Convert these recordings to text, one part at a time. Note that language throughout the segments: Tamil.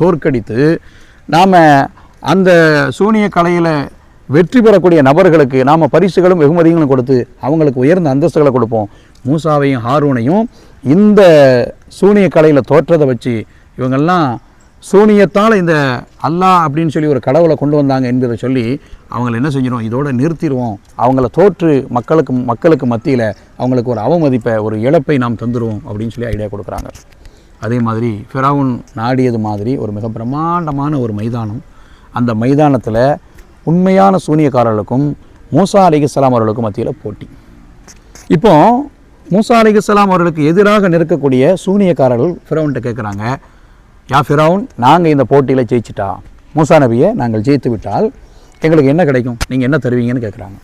தோற்கடித்து நாம் அந்த சூனிய கலையில் வெற்றி பெறக்கூடிய நபர்களுக்கு நாம் பரிசுகளும் வெகுமதிகளும் கொடுத்து அவங்களுக்கு உயர்ந்த அந்தஸ்துகளை கொடுப்போம். மூசாவையும் ஹாரூனையும் இந்த சூனிய கலையில் தோற்றதை வச்சு இவங்கெல்லாம் சூனியத்தால் இந்த அல்லாஹ் அப்படின்னு சொல்லி ஒரு கடவுளை கொண்டு வந்தாங்க என்பதை சொல்லி அவங்கள என்ன செஞ்சிடும் இதோடு நிறுத்திடுவோம். அவங்கள தோற்று மக்களுக்கு மக்களுக்கு மத்தியில் அவங்களுக்கு ஒரு அவமதிப்பை ஒரு இழப்பை நாம் தந்துடுவோம் அப்படின்னு சொல்லி ஐடியா கொடுக்குறாங்க. அதே மாதிரி ஃபிராவுன் நாடியது மாதிரி ஒரு மிக பிரம்மாண்டமான ஒரு மைதானம். அந்த மைதானத்தில் உண்மையான சூனியக்காரர்களுக்கும் மூசா அலிகலாம் அவர்களுக்கும் மத்தியில் போட்டி. இப்போ மூசா அலிகலாம் அவர்களுக்கு எதிராக நிற்கக்கூடிய சூனியக்காரர்கள் ஃபிரவுன்கிட்ட கேட்குறாங்க யா ஃபிரவுன் நாங்கள் இந்த போட்டியில் ஜெயிச்சிட்டா? மூசா நபியை நாங்கள் ஜெயித்து விட்டால் எங்களுக்கு என்ன கிடைக்கும்? நீங்கள் என்ன தருவீங்கன்னு கேட்குறாங்க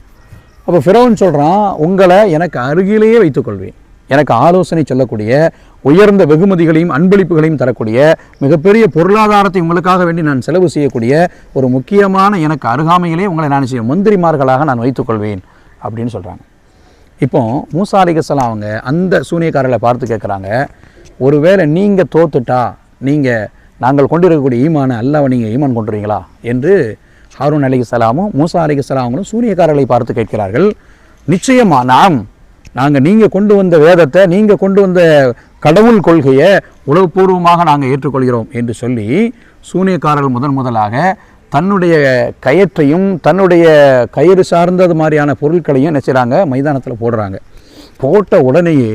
அப்போ ஃபிரவுன் சொல்கிறான் உங்களை எனக்கு அருகிலேயே வைத்துக்கொள்வேன். எனக்கு ஆலோசனை சொல்லக்கூடிய உயர்ந்த வெகுமதிகளையும் அன்பளிப்புகளையும் தரக்கூடிய மிகப்பெரிய பொருளாதாரத்தை உங்களுக்காக வேண்டி நான் செலவு செய்யக்கூடிய ஒரு முக்கியமான எனக்கு அருகாமையிலே உங்களை நான் செய்ய மந்திரிமார்களாக நான் வைத்துக்கொள்வேன் அப்படின்னு சொல்கிறாங்க இப்போ மூசா அலிகசலாம் அவங்க அந்த சூனியக்காரர்களை பார்த்து கேட்குறாங்க ஒருவேளை நீங்கள் தோத்துட்டா நீங்கள் நாங்கள் கொண்டிருக்கக்கூடிய ஈமான அல்லாவை நீங்கள் ஈமான் கொண்டுறீங்களா? என்று ஹாரூன் அலிகலாமும் மூசா அலிகலாமங்களும் சூனியக்காரர்களை பார்த்து கேட்கிறார்கள். நிச்சயமா நாம் நாங்கள் நீங்கள் கொண்டு வந்த வேதத்தை நீங்கள் கொண்டு வந்த கடவுள் கொள்கையை உளவுபூர்வமாக நாங்கள் ஏற்றுக்கொள்கிறோம் என்று சொல்லி சூனியக்காரர்கள் முதன் முதலாக தன்னுடைய கயற்றையும் தன்னுடைய கயிறு சார்ந்தது மாதிரியான பொருட்களையும் என்ன மைதானத்தில் போடுறாங்க. போட்ட உடனேயே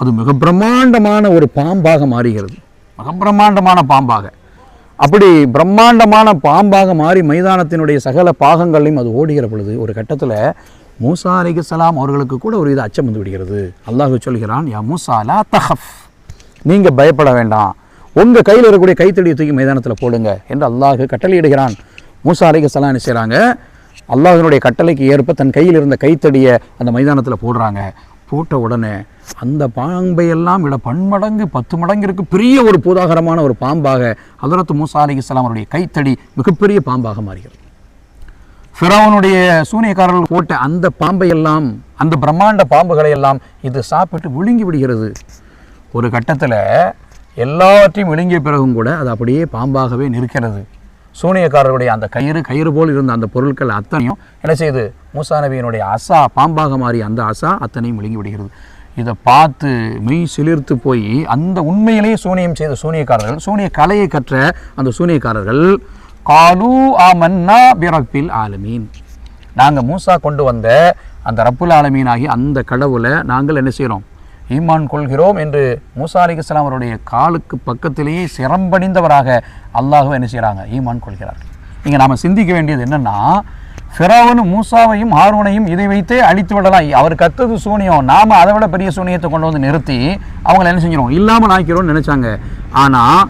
அது மிக பிரம்மாண்டமான ஒரு பாம்பாக மாறுகிறது. மிக பிரம்மாண்டமான பாம்பாக. அப்படி பிரம்மாண்டமான பாம்பாக மாறி மைதானத்தினுடைய சகல பாகங்களையும் அது ஓடுகிற பொழுது ஒரு கட்டத்தில் மூசா அலிகலாம் அவர்களுக்கு கூட ஒரு இது அச்சம் வந்து விடுகிறது. அல்லாஹ் சொல்கிறான் யா மூசா லா நீங்கள் பயப்பட வேண்டாம். உங்கள் கையில் இருக்கக்கூடிய கைத்தடியை தூக்கி மைதானத்தில் போடுங்க என்று அல்லாஹ் கட்டளையிடுகிறான். மூசா அலிகலாம் என்ன செய்கிறாங்க அல்லாஹினுடைய கட்டளைக்கு ஏற்ப தன் கையில் இருந்த கைத்தடியை அந்த மைதானத்தில் போடுறாங்க. போட்ட உடனே அந்த பாம்பையெல்லாம் விட பன்மடங்கு பத்து மடங்கு இருக்கு பெரிய ஒரு பூதாகரமான ஒரு பாம்பாக ஹதரத் மூசா அலிகலாம் அவருடைய கைத்தடி மிகப்பெரிய பாம்பாக மாறுகிறது. ஃபிரௌனுடைய சூனியக்காரர்கள் போட்ட அந்த பாம்பை எல்லாம் அந்த பிரம்மாண்ட பாம்புகளை எல்லாம் இது சாப்பிட்டு விழுங்கி விடுகிறது. ஒரு கட்டத்தில் எல்லாவற்றையும் விழுங்கிய பிறகும் கூட அது அப்படியே பாம்பாகவே நிற்கிறது. சூனியக்காரருடைய அந்த கயிறு கயிறு போல் இருந்த அந்த பொருட்கள் அத்தனையும் என்ன செய்யுது மூசா நபியினுடைய அசா பாம்பாக மாறி அந்த அசா அத்தனையும் விழுங்கி விடுகிறது. இதை பார்த்து மெய் சிலிர்த்து போய் அந்த உண்மையிலேயே சூனியம் செய்த சூனியக்காரர்கள் சூனிய கலையை கற்ற அந்த சூனியக்காரர்கள் காலு ஆமன்னா பிரப்பில் ஆலமீன் நாங்கள் மூசா கொண்டு வந்த அந்த ரப்புல் ஆலமீன் ஆகி அந்த கடவுளை நாங்கள் என்ன செய்கிறோம்? ஈமான் கொள்கிறோம் என்று மூசா அலிகஸ்லாம் அவருடைய காலுக்கு பக்கத்திலேயே சிரம்பணிந்தவராக அல்லாஹுவை என்ன செய்கிறாங்க? ஈமான் கொள்கிறார்கள். இங்கே நாம் சிந்திக்க வேண்டியது என்னென்னா ஃபிராவனு மூசாவையும் ஹாரூனையும் இதை வைத்தே அழித்து விடலாம். அவர் கத்தது சூனியம். நாம் அதை விட பெரிய சூனியத்தை கொண்டு வந்து நிறுத்தி அவங்கள என்ன செஞ்சிடும் இல்லாமல் ஆக்கிறோம்னு நினச்சாங்க. ஆனால்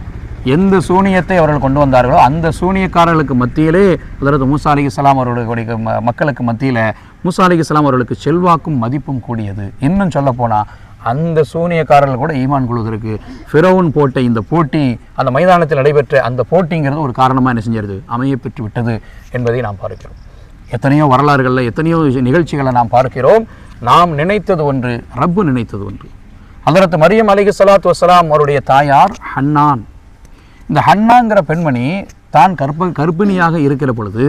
எந்த சூனியத்தை அவர்கள் கொண்டு வந்தார்களோ அந்த சூனியக்காரர்களுக்கு மத்தியிலே அதாவது மூசா அலி இஸ்லாம் அவர்களுடைய ம- மக்களுக்கு மத்தியில் மூசா அலி இஸ்லாம் அவர்களுக்கு செல்வாக்கும் மதிப்பும் கூடியது. இன்னும் சொல்ல போனால் அந்த சூனியக்காரர்கள் கூட ஈமான் கொள்வதற்கு ஃபிரௌன் போட்ட இந்த போட்டி அந்த மைதானத்தில் நடைபெற்ற அந்த போட்டிங்கிறது ஒரு காரணமாக என்ன செஞ்சிருது? அமைய பெற்று விட்டது என்பதை நாம் பார்க்கிறோம். எத்தனையோ வரலாறுகளில் எத்தனையோ நிகழ்ச்சிகளை நாம் பார்க்கிறோம். நாம் நினைத்தது ஒன்று ரப்பு நினைத்தது ஒன்று. அதற்கு மரியம் அலிக வசலாம் அவருடைய தாயார் ஹன்னான். இந்த ஹன்னாங்கிற பெண்மணி தான் கற்ப கர்ப்பிணியாக இருக்கிற பொழுது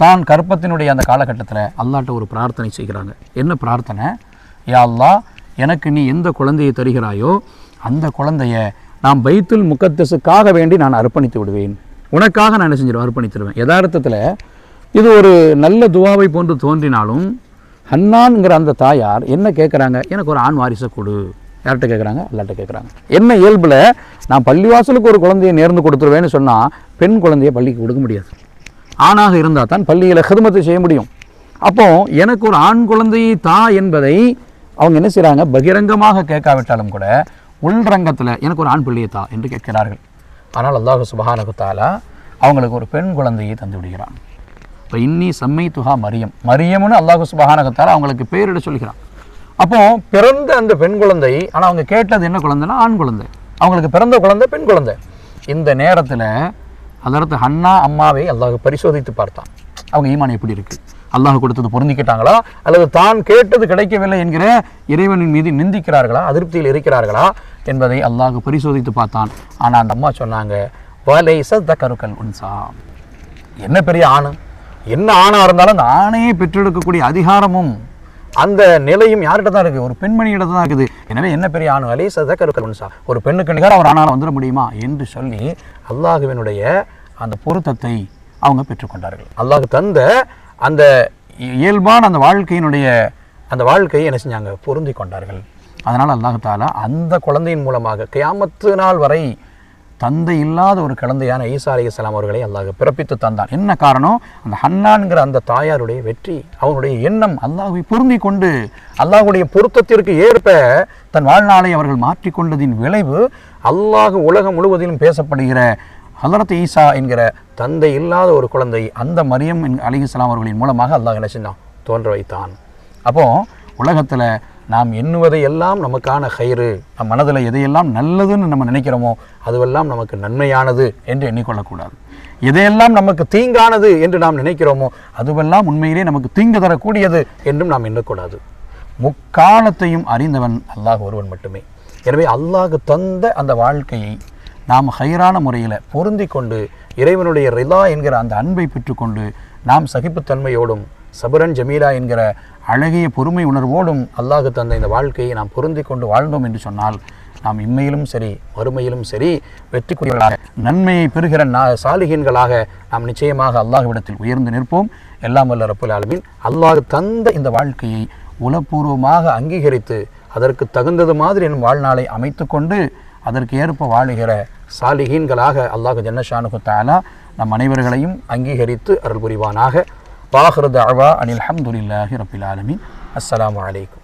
தான் கற்பத்தினுடைய அந்த காலகட்டத்தில் அல்லாட்ட ஒரு பிரார்த்தனை செய்கிறாங்க. என்ன பிரார்த்தனை? யா அல்லா எனக்கு நீ எந்த குழந்தையை தருகிறாயோ அந்த குழந்தைய நான் பைத்துல் முக்கத்தசுக்காக வேண்டி நான் அர்ப்பணித்து விடுவேன். உனக்காக நான் என்ன செஞ்சிருவேன்? அர்ப்பணித்துடுவேன் யதார்த்தத்தில் இது ஒரு நல்ல துவாவை போன்று தோன்றினாலும் ஹன்னான்ங்கிற அந்த தாயார் என்ன கேட்குறாங்க எனக்கு ஒரு ஆண் வாரிசை கொடு. யார்கிட்ட கேட்குறாங்க அல்லாட்ட கேட்குறாங்க என்ன இயல்பில் நான் பள்ளிவாசலுக்கு ஒரு குழந்தையை நேர்ந்து கொடுத்துருவேன்னு சொன்னால் பெண் குழந்தையை பள்ளிக்கு கொடுக்க முடியாது. ஆணாக இருந்தால் தான் பள்ளியில் ஹிதமத்தை செய்ய முடியும். அப்போ எனக்கு ஒரு ஆண் குழந்தையை தா என்பதை அவங்க என்ன செய்கிறாங்க பகிரங்கமாக கேட்காவிட்டாலும் கூட உள்ரங்கத்தில் எனக்கு ஒரு ஆண் பிள்ளையை தா என்று கேட்கிறார்கள். ஆனால் அல்லாஹ் சுபஹானஹு அவங்களுக்கு ஒரு பெண் குழந்தையை தந்து விடுகிறான். இப்போ இன்னி செம்மை துஹா மரியம். மரியம்னு அல்லாஹ் சுபஹானகத்தால் அவங்களுக்கு பேரிட சொல்கிறான். அப்போ பிறந்த அந்த பெண் குழந்தை ஆனால் அவங்க கேட்டது என்ன குழந்தைன்னா ஆண் குழந்தை. அவங்களுக்கு பிறந்த குழந்தை பெண் குழந்தை. இந்த நேரத்தில் அதற்கு ஹன்னா அம்மாவை அல்லாஹ் பரிசோதித்து பார்த்தான். அவங்க ஈமான் எப்படி இருக்கு? அல்லாஹ் கொடுத்தது பொருந்திக்கிட்டாங்களா? அல்லது தான் கேட்டது கிடைக்கவில்லை என்கிற இறைவனின் மீது நிந்திக்கிறார்களா? அதிருப்தியில் இருக்கிறார்களா? என்பதை அல்லாஹ் பரிசோதித்து பார்த்தான். ஆனால் அந்த அம்மா சொன்னாங்க வலைச தக்கருக்கல் உன்சா. என்ன பெரிய ஆணு? என்ன ஆணாக இருந்தாலும் அந்த ஆணையை பெற்றெடுக்கக்கூடிய அதிகாரமும் அந்த நிலையும் யார்கிட்ட தான் இருக்குது? ஒரு பெண்மணியிட தான் இருக்குது. எனவே என்ன பெரிய ஆணு? அலே சதக்கருக்கல் ஒரு பெண்ணுக்கு நிகர ஒரு ஆணால் வந்துட முடியுமா என்று சொல்லி அல்லாஹுவினுடைய அந்த பொருத்தத்தை அவங்க பெற்றுக்கொண்டார்கள் அல்லாஹ் தந்த அந்த இயல்பான அந்த வாழ்க்கையினுடைய அந்த வாழ்க்கையை என்ன செஞ்சாங்க? பொருந்தி கொண்டார்கள். அதனால் அல்லாஹ் தாலா அந்த குழந்தையின் மூலமாக கியாமத்து நாள் வரை தந்தை இல்லாத ஒரு குழந்தையான ஈசா அலைஹிஸ்ஸலாம் அவர்களை அல்லாஹ் பிறப்பித்து தந்தான். என்ன காரணம்? அந்த ஹன்னான்கிற அந்த தாயாருடைய வெற்றி அவருடைய எண்ணம் அல்லாஹை பொருந்தி கொண்டு அல்லாஹுடைய பொருத்தத்திற்கு ஏற்ப தன் வாழ்நாளை அவர்கள் மாற்றிக்கொண்டதின் விளைவு அல்லாஹ் உலகம் முழுவதிலும் பேசப்படுகிற ஹலரத் ஈசா என்கிற தந்தை இல்லாத ஒரு குழந்தை அந்த மரியம் அலிஹிஸ்லாம் அவர்களின் மூலமாக அல்லாஹ் என்ன செஞ்சான்? தோன்ற வைத்தான் அப்போது உலகத்தில் நாம் எண்ணுவதை எல்லாம் நமக்கான கயிறு. நம் மனதில் எதையெல்லாம் நல்லதுன்னு நம்ம நினைக்கிறோமோ அதுவெல்லாம் நமக்கு நன்மையானது என்று எண்ணிக்கொள்ளக்கூடாது. எதையெல்லாம் நமக்கு தீங்கானது என்று நாம் நினைக்கிறோமோ அதுவெல்லாம் உண்மையிலே நமக்கு தீங்கு தரக்கூடியது என்றும் நாம் எண்ணக்கூடாது. முக்காலத்தையும் அறிந்தவன் அல்லாஹ் ஒருவன் மட்டுமே. எனவே அல்லாஹ் தந்த அந்த வாழ்க்கையை நாம் ஹைரான முறையில் பொருந்தி கொண்டு இறைவனுடைய ரிலா என்கிற அந்த அன்பை பெற்றுக்கொண்டு நாம் சகிப்புத்தன்மையோடும் சபரன் ஜமீலா என்கிற அழகிய பொறுமை உணர்வோடும் அல்லாஹ் தந்த இந்த வாழ்க்கையை நாம் பொருந்தி கொண்டு வாழ்ந்தோம் என்று சொன்னால் நாம் இம்மையிலும் சரி மறுமையிலும் சரி வெற்றிக்குரியவர்களாக நன்மையை பெறுகிற நா சாலிகின்களாக நாம் நிச்சயமாக அல்லாஹுவிடத்தில் உயர்ந்து நிற்போம். எல்லாம் வல்ல ரப்புல் அல்லாஹு அல்லாஹ் தந்த இந்த வாழ்க்கையை உளப்பூர்வமாக அங்கீகரித்து அதற்கு தகுந்தது மாதிரி என் வாழ்நாளை அமைத்து கொண்டு அதற்கு ஏற்ப வாழுகிற சாலிகீன்களாக அல்லாஹ் ஜன்னஷானுகு தாலா நம் அனைவர்களையும் அங்கீகரித்து அருள் புரிவானாக وآخر دعوة أن الحمد لله رب العالمين. السلام عليكم.